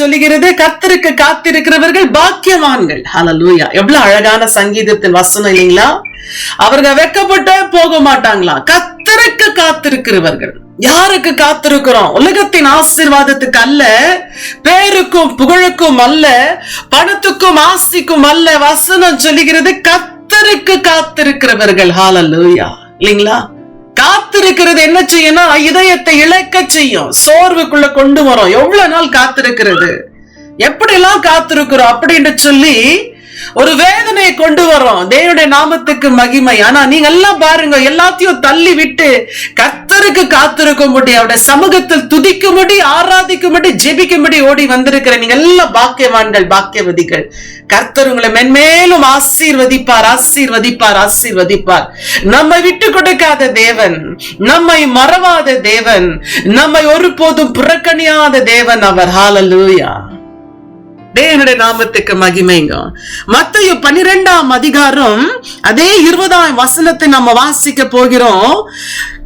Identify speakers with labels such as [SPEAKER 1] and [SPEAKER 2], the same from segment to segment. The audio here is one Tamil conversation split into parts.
[SPEAKER 1] சொல்லுகிறது கத்தருக்கு காத்திருக்கிறவர்கள் பாக்கியவான்கள். ஹalleluya எவ்வளவு அழகான சங்கீதத்தின் வசனம் இல்லைங்களா? அவர்கள் வெக்கப்பட்டு போக மாட்டாங்களா? கத்தருக்கு காத்திருக்கிறவர்கள். யாருக்கு காத்திருக்கிறோம்? உலகத்தின் ஆசிர்வாதத்துக்கு அல்ல பேருக்கும் புகழுக்கும் அல்ல பணத்துக்கும் ஆசிக்கும் அல்ல வசனம் சொல்லுகிறது கத்தருக்கு காத்திருக்கிறவர்கள். ஹalleluya இல்லைங்களா? காத்திருக்கிறது என்ன செய்யும்னா இதயத்தை இழக்க செய்யும். சோர்வுக்குள்ள கொண்டு வரும். எவ்வளவு நாள் காத்திருக்கிறது? எப்படிலாம் காத்திருக்கிறோம்? அப்படின்னு சொல்லி ஒரு வேதனையை கொண்டு வரோம் தேவனுடைய நாமத்துக்கு மகிமை. ஆனா நீங்க எல்லாம் பாருங்க எல்லாத்தையும் தள்ளி விட்டு கர்த்தருக்கு காத்திருக்கும்படி அவருடைய சமூகத்தில் துதிக்கும்படி ஆராதிக்கும்படி ஜெபிக்கும்படி ஓடி வந்திருக்கிற நீங்க எல்லாம் பாக்கியவான்கள் பாக்கியவதிகள். கர்த்தர் உங்களை மென்மேலும் ஆசீர்வதிப்பார் ஆசீர்வதிப்பார் ஆசீர்வதிப்பார். நம்மை விட்டு கொடுக்காத தேவன் நம்மை மறவாத தேவன் நம்மை ஒருபோதும் புறக்கணியாத தேவன் அவர். ஹalleluya தேவனுடைய நாமத்துக்கு மகிமைங்க. மத்தைய பன்னிரெண்டாம் அதிகாரம் அதே இருபதாம் வசனத்தை நம்ம வாசிக்க போகிறோம்.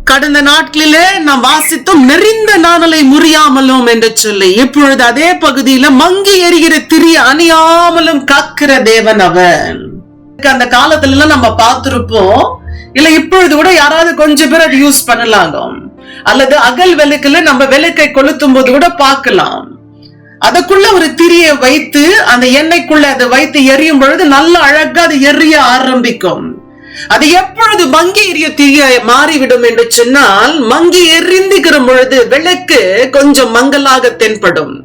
[SPEAKER 1] கடந்த நாட்களிலே நாம் வாசித்தோம் நெறிந்த நாணலை முறியாமலும் என்று சொல்லி. இப்பொழுது அதே பகுதியில மங்கி எரிகிற திரிய அணியாமலும் காக்கிற தேவன் அவன். அந்த காலத்துல எல்லாம் நம்ம பார்த்திருப்போம். இல்ல இப்பொழுது கூட யாராவது கொஞ்சம் பேர் அது யூஸ் பண்ணலாங்க. அல்லது அகல் விளக்குல நம்ம விளக்கை கொளுத்தும் போது கூட பார்க்கலாம். அதுக்குள்ள ஒரு திரியை வைத்து அந்த எண்ணெய்க்குள்ள அதை வைத்து எரியும் பொழுது நல்ல அழகா அது எரிய ஆரம்பிக்கும். அது எப்பொழுது மங்கி எரிய திரிய மாறிவிடும் என்று சொன்னால் மங்கி எரிந்துகிற பொழுது விளக்கு கொஞ்சம் மங்கலாக தென்படும்.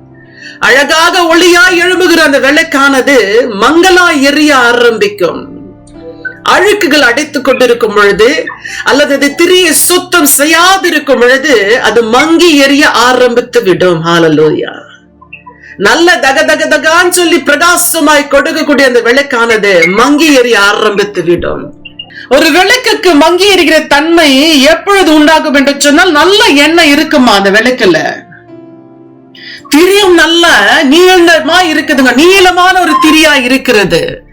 [SPEAKER 1] அழகாக ஒளியாய் எழும்புகிற அந்த விளக்கானது மங்களா எரிய ஆரம்பிக்கும். அழுக்குகள் அடைத்துக் கொண்டிருக்கும் பொழுது அல்லது அது திரிய சுத்தம் செய்யாதிருக்கும் பொழுது அது மங்கி எரிய ஆரம்பித்து விடும். ஹாலலோயா நல்ல தக தக தகான்னு சொல்லி பிரகாசமாய் கொடுக்கக்கூடிய அந்த விளக்கானது மங்கி எறிய ஆரம்பித்து விடும். ஒரு விளக்குக்கு மங்கி எறிகிற தன்மை எப்பொழுது உண்டாகும் என்று சொன்னால் நல்ல எண்ணெய் இருக்குமா அந்த விளக்குல? திரியும் நல்ல நீளமா இருக்குதுங்க. நீளமான ஒரு திரியா இருக்கிறது.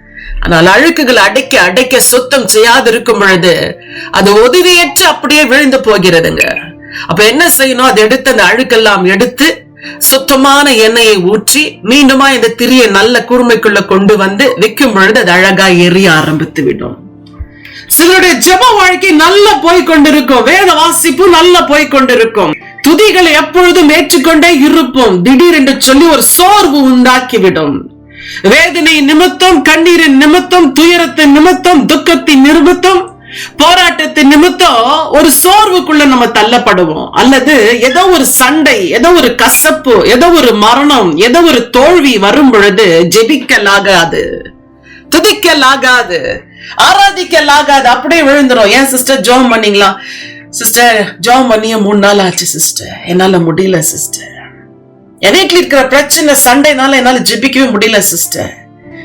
[SPEAKER 1] ஆனால் அழுக்குகள் அடைக்க அடைக்க சுத்தம் செய்யாது இருக்கும் பொழுது அது உதவியற்று அப்படியே விழுந்து போகிறதுங்க. அப்ப என்ன செய்யணும்? அதை எடுத்து அந்த அழுக்கெல்லாம் எடுத்து சுத்தமான எண்ணெயை ஊற்றி மீண்டுமா இந்த திரியை நல்ல கூர்மைக்குள்ள கொண்டு வந்து விற்கும் பொழுது அது அழகா எரிய ஆரம்பித்து விடும். சிலருடைய ஜப வாழ்க்கை நல்லா போய் கொண்டிருக்கும். வேத வாசிப்பு நல்லா போய் கொண்டிருக்கும். துதிகளை எப்பொழுதும் ஏற்றுக்கொண்டே இருப்போம். திடீர் என்று சொல்லி ஒரு சோர்வு உண்டாக்கிவிடும் வேதனை நிமித்தம் கண்ணீரின் நிமித்தம் துயரத்தின் நிமித்தம் துக்கத்தின் நிமித்தம் போராட்டத்தின் நிமித்தம் ஒரு சோர்வுக்குள்ள நம்ம தள்ளப்படுவோம். அல்லது ஏதோ ஒரு சண்டை ஏதோ ஒரு கசப்பு ஏதோ ஒரு மரணம் ஏதோ ஒரு தோல்வி வரும் பொழுது ஜெபிக்கலாகாது. துதிக்கலாகாது ஆராதிக்கலாகாது. அப்படியே விழுந்துரும். ஏன் சிஸ்டர் ஜோம் பண்ணீங்களா? சிஸ்டர் ஜோம் பண்ணிய மூணு நாள் ஆச்சு சிஸ்டர் என்னால முடியல சிஸ்டர் என் வீட்டில் இருக்கிற பிரச்சனை சண்டைனால என்னால ஜெபிக்கவே முடியல சிஸ்டர்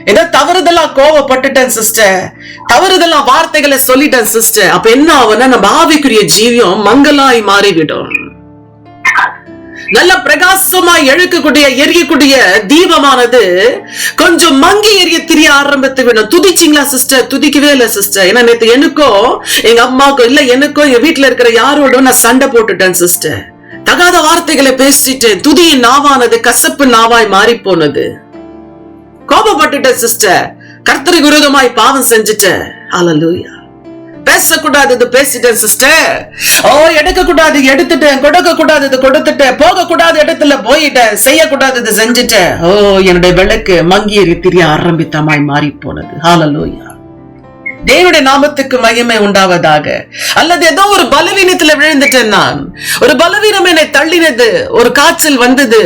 [SPEAKER 1] ஏதோ தவறுதலா கோவப்பட்டுட்டேன் சிஸ்டர் தவறுதலா வார்த்தைகளை சொல்லிட்டேன் சிஸ்டர் அப்ப என்ன ஆகும்னா நம்ம ஆவிக்குரிய ஜீவியம் மங்கலாய் மாறிவிடும். நல்ல பிரகாசமா எழுக்கக்கூடிய எரியக்கூடிய தீபமானது கொஞ்சம் மங்கி எரிய திரிய ஆரம்பித்து விடும். துதிச்சிங்களா சிஸ்டர் துதிக்கவே இல்ல சிஸ்டர் ஏன்னா நேத்து எனக்கோ எங்க அம்மாக்கோ இல்ல எனக்கோ என் வீட்டுல இருக்கிற யாரோட நான் சண்டை போட்டுட்டேன் சிஸ்டர் தகாத வார்த்தைகளை பேசிட்டு துதியின் நாவானது கசப்பு நாவாய் மாறி போனது கோபப்பட்டுட்ட சிஸ்டர் கர்த்தருக்கு விரோதமாய் பாவம் செஞ்சுட்டேன் பேசக்கூடாது பேசக்கூடாதது பேசிட்டேன் சிஸ்டர் ஓ எடுக்க கூடாது எடுத்துட்டேன் கொடுக்க கூடாதது கொடுத்துட்டேன் போக கூடாத இடத்துல போயிட்டேன் செய்யக்கூடாதது செஞ்சுட்டேன். ஓ என்னுடைய விளக்கு மங்கியறி திரிய ஆரம்பித்தமாய் மாறி போனது ஹalleluya தேவனுடைய நாமத்துக்கு மகிமை உண்டாவதாக. அல்லது ஏதோ ஒரு பலவீனத்துல விழுந்துட்டேன் நான். ஒரு பலவீனம் என்னை தள்ளினது ஒரு காய்ச்சல் வந்தது.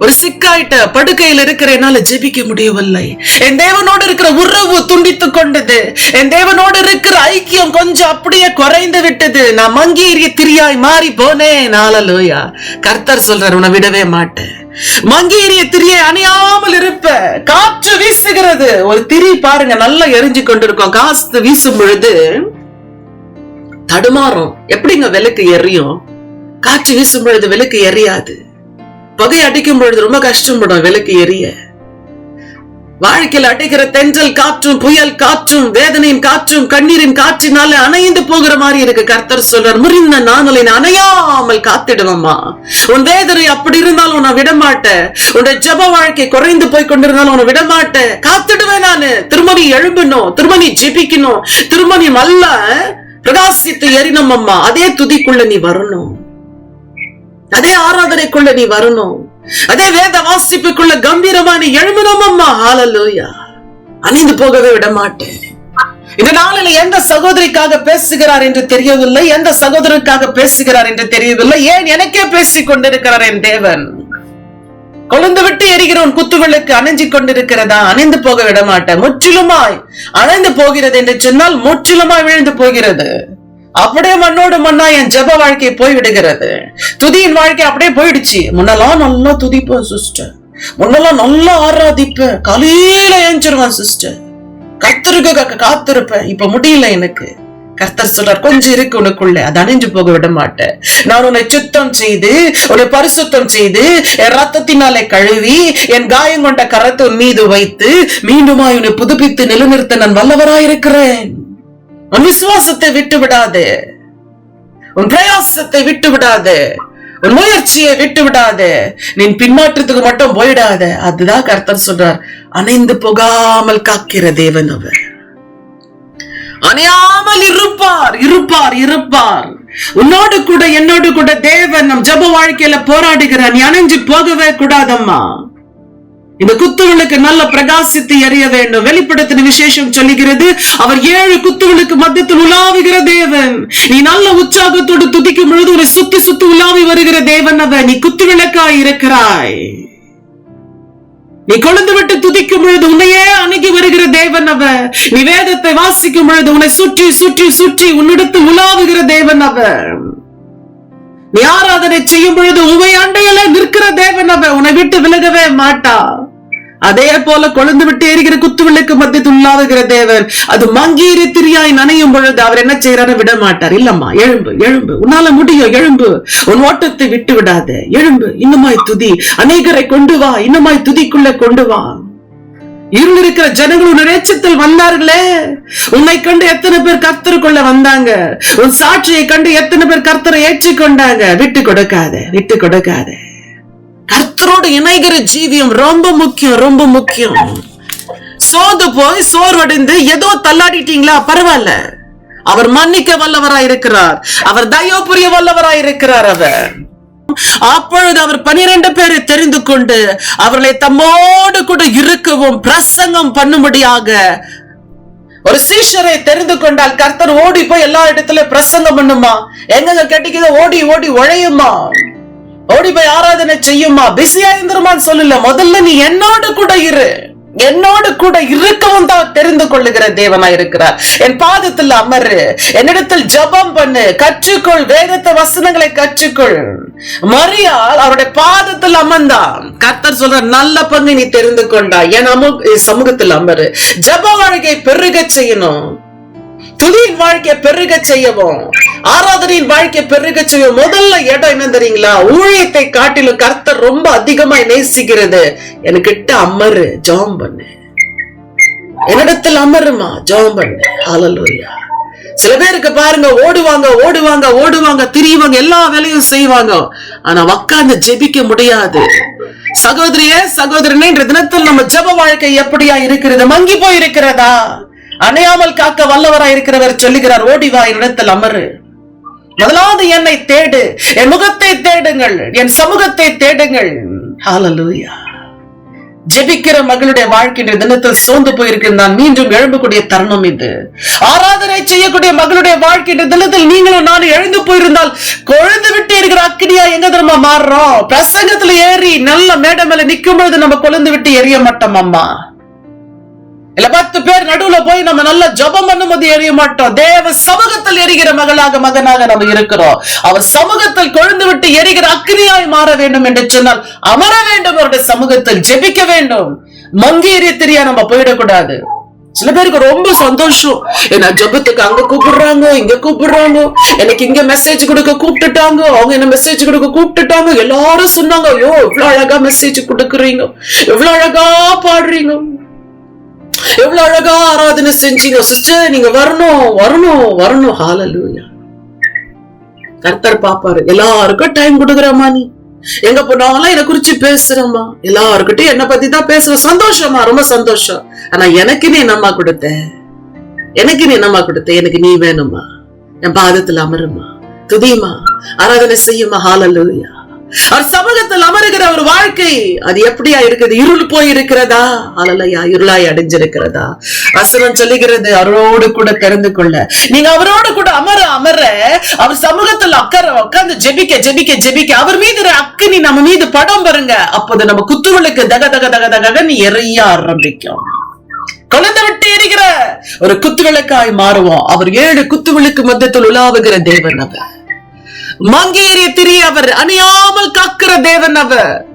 [SPEAKER 1] ஒரு சிக்காயிட்ட படுக்கையில் இருக்கிற என்னால ஜெபிக்க முடியவில்லை. என் தேவனோடு இருக்கிற உறவு துண்டித்து கொண்டது. என் தேவனோடு இருக்கிற ஐக்கியம் கொஞ்சம் அப்படியே குறைந்து விட்டது. நான் மங்கீரிய திரியாய் மாறி போனேன். நாளலோயா கர்த்தர் சொல்றார் உன்னை விடவே மாட்டேன். மங்கீரிய திரியை அணியாமல் இருப்ப. காற்று வீசுகிறது. ஒரு திரி பாருங்க நல்லா எரிஞ்சு கொண்டிருக்கும். காசு வீசும் பொழுது தடுமாறும். எப்படிங்க விளக்கு எரியும்? காற்று வீசும் பொழுது விளக்கு எரியாது. புகை அடிக்கும் பொழுது ரொம்ப கஷ்டப்படும் விளக்கு எரிய. வாழ்க்கையில் அடைகிற தென்றல் காற்றும் புயல் காற்றும் வேதனையின் காற்றும் கண்ணீரின் காற்றினால அணைந்து போகிற மாதிரி இருக்கு. கர்த்தர் சொல்றார் முறிந்த நானலை அணையாமல் காத்திடுவம்மா. உன் வேதனை அப்படி இருந்தாலும் உன்னை விடமாட்டேன். உன்னுடைய ஜப வாழ்க்கை குறைந்து போய் கொண்டிருந்தாலும் உன்னை விடமாட்டேன். காத்திடுவேன் நானு. திருமணி எழும்பணும். திருமணி ஜெபிக்கணும். திருமணி மல்ல பிரகாசித்து எறினோம் அம்மா. அதே துதிக்குள்ள நீ வரணும். அதே ஆராதனைக்குள்ள நீ வரணும். அதே வேத வாசிப்புக்குள்ள கம்பீரமா நீ எழுமணும் அம்மா. ஹalleluya அணிந்து போகவே விட மாட்டேன் இந்த நாளில் எந்த சகோதரிக்காக பேசுகிறார் என்று தெரியவில்லை. எந்த சகோதரருக்காக பேசுகிறார் என்று தெரியவில்லை. ஏன் எனக்கே பேசிக் கொண்டிருக்கிறார் என் தேவன்? கொழுந்து விட்டு எரிகிற உன் குத்துவிளக்கு அணைஞ்சு கொண்டிருக்கிறதா? அணைந்து போக விட மாட்டேன் முற்றிலுமாய் அணைந்து போகிறது என்று சொன்னால் முற்றிலுமாய் விழுந்து போகிறது. அப்படியே மண்ணோடு மண்ணா என் ஜப வாழ்க்கை போய் விடுகிறது துதியின் வாழ்க்கை அப்படியே போயிடுச்சு. முன்னெல்லாம் நல்லா துதிப்பேன் சிஸ்டர் முன்னெல்லாம் நல்லா ஆராதிப்பேன். காலையில ஏஞ்சிருவேன் சிஸ்டர் கர்த்தருக்கு காத்திருப்பேன். இப்ப முடியல எனக்கு. கர்த்தர் சொல்றார் கொஞ்சம் இருக்கு உனக்குள்ள. அது அணிஞ்சு போக விட மாட்டேன். நான் உன்னை சுத்தம் செய்து உன்னை பரிசுத்தம் செய்து என் ரத்தத்தினாலே கழுவி என் காயம் கொண்ட கரத்து மீது வைத்து மீண்டுமாய் உன்னை புதுப்பித்து நிலைநிறுத்த நான் வல்லவராயிருக்கிறேன். உன் விசுவாசத்தை விட்டு விடாது உன் பிரயாசத்தை விட்டு விடாது உன் முயற்சியை விட்டு விடாது நீ பின்மாற்றத்துக்கு மட்டும் போயிடாத. அதுதான் கர்த்தர் சொல்றார். அணைந்து போகாமல் காக்கிற தேவன் அவர். அணையாமல் இருப்பார். இருப்பார் இருப்பார். உன்னோடு கூட என்னோடு கூட தேவன் நம் ஜப வாழ்க்கையில போராடுகிறார். நீ அணைஞ்சு போகவே கூடாதம்மா. இந்த குத்துகளுக்கு நல்ல பிரகாசித்து எறிய வேண்டும். வெளிப்படுத்தின விசேஷம் சொல்லுகிறது அவர் ஏழு குத்துகளுக்கு மத்தியத்தில் உலாவுகிற தேவன். நீ நல்ல உற்சாகத்தோடு துதிக்கும் பொழுது ஒரு சுத்து சுத்து உலாவி வருகிற தேவன் அவன் நீ குத்து விளக்காய் இருக்கிறாய். நீ கொழுந்து விட்டு துதிக்கும் பொழுது உன்னையே அணுகி வருகிற தேவன் அவ நீ வேதத்தை வாசிக்கும் பொழுது உன்னை சுற்றி சுற்றி சுற்றி உன்னிடத்து உலாவுகிற தேவன் அவர். நீ ஆராதனை செய்யும் பொழுது உமை அண்டையில நிற்கிற தேவன் அவ உன்னை விட்டு விலகவே மாட்டா அதே போல கொழுந்து விட்டு எரிகிற குத்துவிளக்கு மத்திய துள்ளாவுகிற தேவர் அது மங்கீரி திரியாய் நனையும் பொழுது அவர் என்ன செய்யறாரு விட மாட்டார் இல்லம்மா எழும்பு எழும்பு. உன்னால முடியும் எழும்பு. உன் ஓட்டத்தை விட்டு விடாத. எழும்பு. இன்னுமாய் துதி. அநேகரை கொண்டு வா. இன்னுமாய் துதிக்குள்ள கொண்டு வா. இருந்திருக்கிற ஜனங்கள் உன் இறைச்சத்தில் வந்தார்களே. உன்னை கண்டு எத்தனை பேர் கர்த்தருக்குள்ள வந்தாங்க. உன் சாட்சியை கண்டு எத்தனை பேர் கர்த்தரை ஏற்றுக்கொண்டாங்க. விட்டு கொடுக்காத. விட்டு கொடுக்காத. கர்த்தரோடு இணைகிற ஜீவியம் ரொம்ப முக்கியம் ரொம்ப முக்கியம். சோர்ந்து போய் சோர்வடைந்து ஏதோ தள்ளாடிட்டீங்களா? பரவாயில்ல. அவர் மன்னிக்க வல்லவராய் இருக்கிறார். அவர் தயோ புரிய வல்லவராய் இருக்கிறார் அவர். அப்பொழுது அவர் பனிரெண்டு பேரை தெரிந்து கொண்டு அவர்களை தம்மோடு கூட இருக்கவும் பிரசங்கம் பண்ணும்படியாக ஒரு சீஷரை தெரிந்து கொண்டால் கர்த்தர் ஓடி போய் எல்லா இடத்துல பிரசங்கம் பண்ணுமா? எங்க கேட்டிக்குது ஓடி ஓடி உழையுமா? ஓடி போய் ஆராதனை செய்யுமா? பிஸியா இருந்துருமான்னு சொல்லல. முதல்ல நீ என்னோடு கூட இரு. என்னோடு கூட இருக்கவும் தான் தெரிந்து கொள்ளுகிற தேவனா இருக்கிறார். என் பாதத்தில் அமரு. என்னிடத்தில் ஜபம் பண்ணு. கற்றுக்கொள். வேதத்த வசனங்களை கற்றுக்கொள். மரியால் அவருடைய பாதத்தில் அமர்ந்தான். கர்த்தர் சொல்ற நல்ல பங்கு நீ தெரிந்து கொண்டா என் அமு சமூகத்தில் அமரு. ஜப வாழ்க்கை பெருக செய்யணும். துதியின் வாழ்க்கையை பெருக செய்யவும். ஆராதனையின் வாழ்க்கை பெருக செய்யும் முதல்ல இடம் என்ன தெரியுங்களா? ஊழியத்தை காட்டிலும் கர்த்தர் ரொம்ப அதிகமா நேசிக்கிறது. எனக்கிட்ட அமரு ஜெபம் பண்ணு. என்னிடத்தில் அமருமா? ஜெபம் பண்ணு. ஹalleluya சில பேருக்கு பாருங்க ஓடுவாங்க ஓடுவாங்க ஓடுவாங்க திரியுவாங்க எல்லா வேலையும் செய்வாங்க. ஆனா உக்காந்து ஜெபிக்க முடியாது. சகோதரியே சகோதரனே இன்ற தினத்தில் நம்ம ஜெப வாழ்க்கை எப்படியா இருக்கிறது? மங்கி போய் இருக்கிறதா அணையாமல் காக்க வல்லவரா இருக்கிறவர் சொல்லுகிறார் ஓடி வா என்னிடத்தில் அமரு. முதலாவது என்னை தேடு என் முகத்தை தேடுங்கள் என் சமூகத்தை தேடுங்கள். ஹalleluya ஜெபிக்கிற மகளுடைய வாழ்க்கையின் தினத்தில் சோர்ந்து போயிருக்கு நான் மீண்டும் எழும்பக்கூடிய தருணம் இது. ஆராதனை செய்யக்கூடிய மகளுடைய வாழ்க்கையின் தினத்தில் நீங்களும் நானும் எழுந்து போயிருந்தால் கொழுந்து விட்டு இருக்கிற அக்கினியா எங்க தெரியுமா மாறுறோம்? பிரசங்கத்துல ஏறி நல்ல மேடை மேல நிக்கும் பொழுது நம்ம கொழுந்து விட்டு எரிய மாட்டோம் அம்மா. இல்ல பத்து பேர் நடுவுல போய் நம்ம நல்ல ஜபம் பண்ணும்போது எரிய மாட்டோம். தேவ சமூகத்தில் எரிகிற மகளாக மகனாக நம்ம இருக்கிறோம். அவர் சமூகத்தில் கொழுந்து விட்டு எரிகிற அக்னியாய் மாற வேண்டும் என்று சொன்னால் அமர வேண்டும் அவருடைய சமூகத்தில் ஜெபிக்க வேண்டும். மங்கி எரிய தெரியா நம்ம போயிடக்கூடாது. சில பேருக்கு ரொம்ப சந்தோஷம். என்ன ஜபத்துக்கு அங்க கூப்பிடுறாங்க இங்க கூப்பிடுறாங்க. எனக்கு இங்க மெசேஜ் கொடுக்க கூப்பிட்டுட்டாங்க அவங்க என்ன மெசேஜ் கொடுக்க கூப்பிட்டுட்டாங்க. எல்லாரும் சொன்னாங்க ஐயோ இவ்வளவு அழகா மெசேஜ் கொடுக்குறீங்க எவ்வளவு அழகா பாடுறீங்க. எவ்வளவு அழகா ஆராதனை செஞ்சீங்க சிஸ்டர்? நீங்க வரணும் வரணும் வரணும். ஹாலலூயா கர்த்தர் பாப்பாரு எல்லாருக்கும் டைம் கொடுக்குறமா நீ. எங்க போனாலும் என்ன குறிச்சு பேசுறமா எல்லாருக்கிட்டையும் என்ன பத்தி தான் பேசுற. சந்தோஷமா ரொம்ப சந்தோஷம். ஆனா எனக்கு நீ என்னம்மா கொடுத்த? எனக்கு நீ என்னம்மா கொடுத்த? எனக்கு நீ வேணுமா என் பாதத்துல அமருமா துதியுமா ஆராதனை செய்யுமா ஹாலலூயா அவர் சமூகத்தில் அமருகிற ஒரு வாழ்க்கை அது எப்படியா இருக்குது? இருள் போய் இருக்கிறதா அலலையா இருளாய் அடைஞ்சிருக்கிறதா? வசனம் சொல்லுகிறது அவரோடு கூட திறந்து கொள்ள. நீங்க அவரோடு கூட அமர அமர அவர் சமூகத்தில் அக்கறை உட்கார்ந்து ஜெபிக்க ஜெபிக்க ஜெபிக்க அவர் மீது அக்கனி அக்கினி நம்ம மீது படம் பாருங்க. அப்போது நம்ம குத்துவிளக்கு தக தக தக தக நீ எறைய ஆரம்பிக்கும். குழந்தை விட்டு எரிகிற ஒரு குத்துவிளக்காய் மாறுவோம். அவர் ஏழு குத்துவிளக்கு மத்தியத்தில் உலாவுகிற தேவன் அவர். மங்கேறிய திரி அவர் அணியாமல் காக்கிற தேவன் அவர்.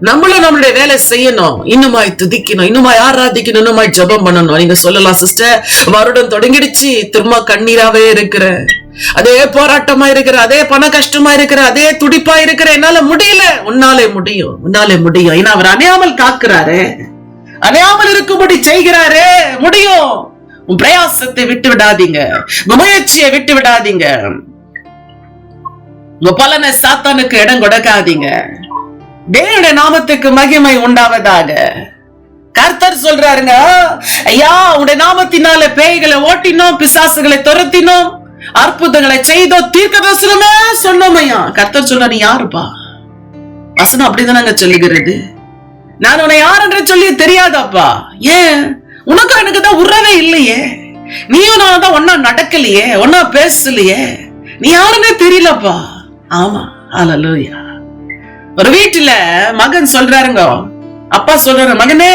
[SPEAKER 1] நம்மளும் நம்மளுடைய வேலை செய்யணும் இன்னுமாய் துதிக்கணும் இன்னுமாய் ஆராதிக்கணும் இன்னுமாய் ஜெபம் பண்ணணும். நீங்க சொல்லலாம் சிஸ்டர் வருடம் தொடங்கிடுச்சு திரும்ப கண்ணீராவே இருக்கிற அதே போராட்டமா இருக்கிற அதே பண கஷ்டமா இருக்கிற அதே துடிப்பா இருக்கிற என்னால முடியல. உன்னாலே முடியும் உன்னாலே முடியும். ஏன்னா அவர் அணையாமல் காக்குறாரு. அணையாமல் இருக்கும்படி செய்கிறாரே. முடியும். உன் பிரயாசத்தை விட்டு விடாதீங்க. முயற்சியை விட்டு விடாதீங்க. உங்க பலனை சாத்தானுக்கு இடம் கொடுக்காதீங்க. தேவனுடைய நாமத்துக்கு மகிமை உண்டாவதாக. கர்த்தர் சொல்றாருங்க ஐயா உடைய நாமத்தினால பேய்களை ஓட்டினோம் பிசாசுகளை துரத்தினோம் அற்புதங்களை செய்தோம் தீர்க்க தரிசனமே சொன்னோம் ஐயா. கர்த்தர் சொல்ற நீ யாருப்பா? வசனம் அப்படிதானங்க சொல்லுகிறது. நான் உன்னை யார் என்று சொல்லி தெரியாதாப்பா? ஏன்? உனக்கும் எனக்கு தான் உறவே இல்லையே. நீயும் நான் தான் ஒன்னா நடக்கலையே ஒன்னா பேசலையே. நீ யாருன்னே தெரியலப்பா. ஆமா அலலூயா ஒரு வீட்டுல மகன் சொல்றாருங்க. அப்பா சொல்றாரு மகனே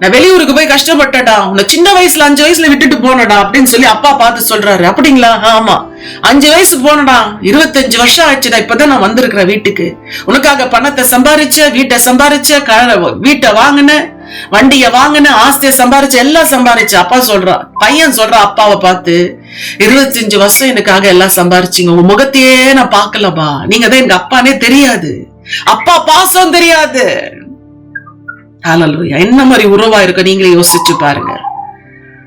[SPEAKER 1] நான் வெளியூருக்கு போய் கஷ்டப்பட்டடா உன்னை சின்ன வயசுல அஞ்சு வயசுல விட்டுட்டு போனடா அப்படின்னு சொல்லி அப்பா பார்த்து சொல்றாரு. அப்படிங்களா? ஆமா. அஞ்சு வயசு போனடா இருபத்தஞ்சு வருஷம் ஆச்சுடா இப்பதான் நான் வந்திருக்கிறேன் வீட்டுக்கு. உனக்காக பணத்தை சம்பாரிச்ச வீட்டை சம்பாரிச்ச க- வீட்டை வாங்கின வண்டிய வாங்கின ஆஸ்திய சம்பாரிச்ச எல்லாம் சம்பாரிச்ச. அப்பா சொல்றான் பையன் சொல்றான் அப்பாவை பார்த்து இருபத்தஞ்சு வருஷம் எனக்காக எல்லாம் சம்பாரிச்சிங்க. உங்க முகத்தையே நான் பார்க்கலப்பா. நீங்க தான் எங்க அப்பானே தெரியாது. அப்பா பாசம் தெரியாது. என்ன மாதிரி உறவா இருக்க நீங்களே யோசிச்சு பாருங்க.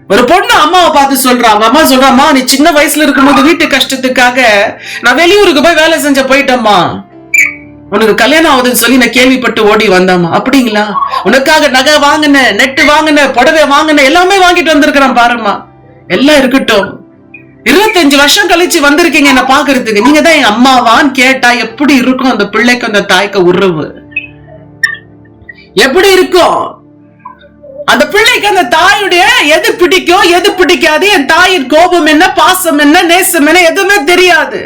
[SPEAKER 1] ஒரு பொண்ணு அம்மாவை பார்த்து சொல்றாங்க அம்மா சொல்றாம்மா நீ சின்ன வயசுல இருக்கும்போது வீட்டு கஷ்டத்துக்காக நான் வெளியூருக்கு போய் வேலை செஞ்ச போயிட்டம்மா. உனக்கு கல்யாணம் ஆகுதுன்னு சொல்லி நான் கேள்விப்பட்டு ஓடி வந்தாமா அப்படிங்களா? உனக்காக நகை வாங்கின நெட்டு வாங்கின புடவை வாங்கின எல்லாமே வாங்கிட்டு வந்திருக்கிறேன் பாரும்மா. எல்லாம் இருக்கட்டும். இருபத்தஞ்சு வருஷம் கழிச்சு வந்திருக்கீங்க என்ன பாக்குறதுக்கு நீங்க தான் என் அம்மாவான்னு கேட்டா எப்படி இருக்கும் அந்த பிள்ளைக்கு அந்த தாய்க்கு உறவு? எப்படி இருக்கும்? அந்த பிள்ளைக்கு அந்த தாயுடைய எது பிடிக்கும் எது பிடிக்காது என் தாயின் கோபம் என்ன பாசம் என்ன நேசம் என்ன எதுவுமே தெரியாது.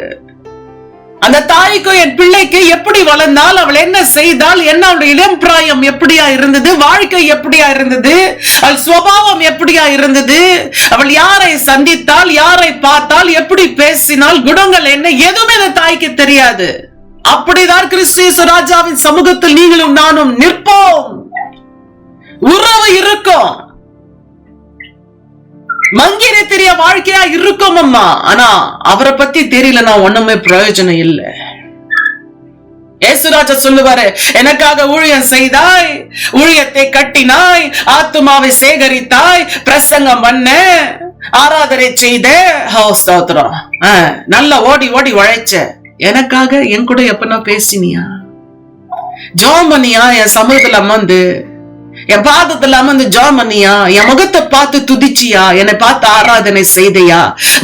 [SPEAKER 1] அந்த தாய்க்கும் என் பிள்ளைக்கு எப்படி வளர்ந்தால் அவள் என்ன செய்தால் என்ன அவளுடைய இளம் பிராயம் எப்படியா இருந்தது வாழ்க்கை எப்படியா இருந்தது அவள் சுவாவம் எப்படியா இருந்தது அவள் யாரை சந்தித்தால் யாரை பார்த்தால் எப்படி பேசினால் குணங்கள் என்ன எதுவுமே அந்த தாய்க்கு தெரியாது. அப்படிதான் கிறிஸ்து ராஜாவின் சமூகத்தில் நீங்களும் நானும் நிற்போம். உறவு இருக்கும். மங்கிர தெரிய வாழ்க்கையா இருக்கும் அம்மா. ஆனா அவரை பத்தி தெரியலனா ஒண்ணுமே பிரயோஜனம் இல்ல. ஏசுராஜா சொல்லுவாரு எனக்காக ஊழியம் செய்தாய் ஊழியத்தை கட்டினாய் ஆத்துமாவை சேகரித்தாய் பிரசங்கம் பண்ண ஆராதனை செய்த. ஹோ ஸ்தோத்திரம். நல்லா ஓடி ஓடி உழைச்ச. எனக்காக என் கூட எப்பனா பேசினியா? ஜோம் பண்ணியா என் சமூகத்துல வந்து என் பாதத்துல அமர்ந்து ஜோம் பண்ணியா என் முகத்தை பார்த்து துதிச்சியா? என்னை பார்த்து ஆராதனை செய்தையா?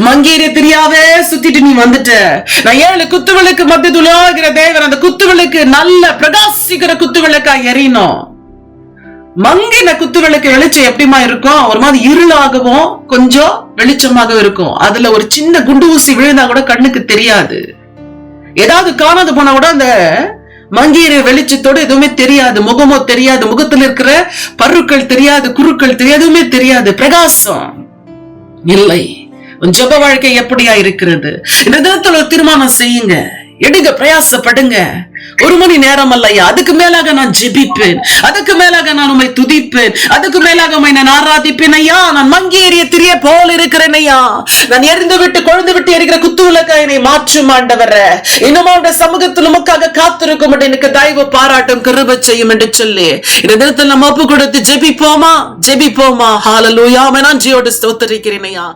[SPEAKER 1] மங்கீர தெரியாவே சுத்திட்டு நீ வந்துட்ட. நான் ஏழு குத்துவிளக்கு மத்தியதுலாகிற தேவர் அந்த குத்துவிளக்கு நல்ல பிரகாசிக்கிற குத்துவிளக்கா எரியணும் மங்கின குத்துவிளக்கு வெளிச்சம் எப்படிமா இருக்கும்? ஒரு மாதிரி இருளாகவும் கொஞ்சம் வெளிச்சமாக இருக்கும். அதுல ஒரு சின்ன குண்டு ஊசி விழுந்தா கூட கண்ணுக்கு தெரியாது. ஏதாவது காணாது போனா கூட அந்த மங்கீர வெளிச்சத்தோட எதுவுமே தெரியாது முகமோ தெரியாது முகத்துல இருக்கிற பருக்கள் தெரியாது குருக்கள் தெரியாது எதுவுமே தெரியாது பிரகாசம் இல்லை. உன் ஜப வாழ்க்கை எப்படியா இருக்கிறது? இந்த தினத்துல ஒரு தீர்மானம் செய்யுங்க. எடுங்க பிரயாசப்படுங்க. ஒரு மணி நேரம் அல்லையா அதுக்கு மேலாக நான் ஜெபிப்பேன். அதுக்கு மேலாக நான் உண்மை துதிப்பேன். அதுக்கு மேலாக உண்மை நான் ஆராதிப்பேன் ஐயா. நான் மங்கி எறிய திரிய போல் இருக்கிறேன் ஐயா. நான் எரிந்து விட்டு கொழுந்து விட்டு எரிகிற குத்து என்னை மாற்றும் ஆண்டவர. இன்னும் அவருடைய சமூகத்தில் உமக்காக காத்திருக்கும் எனக்கு தயவு பாராட்டும் கிருப செய்யும் என்று சொல்லி இந்த தினத்தில் நம்ம ஒப்பு கொடுத்து ஜெபிப்போமா? ஜெபிப்போமா? ஹாலலூயா நான் ஜியோடு ஸ்தோத்தரிக்கிறேன் ஐயா.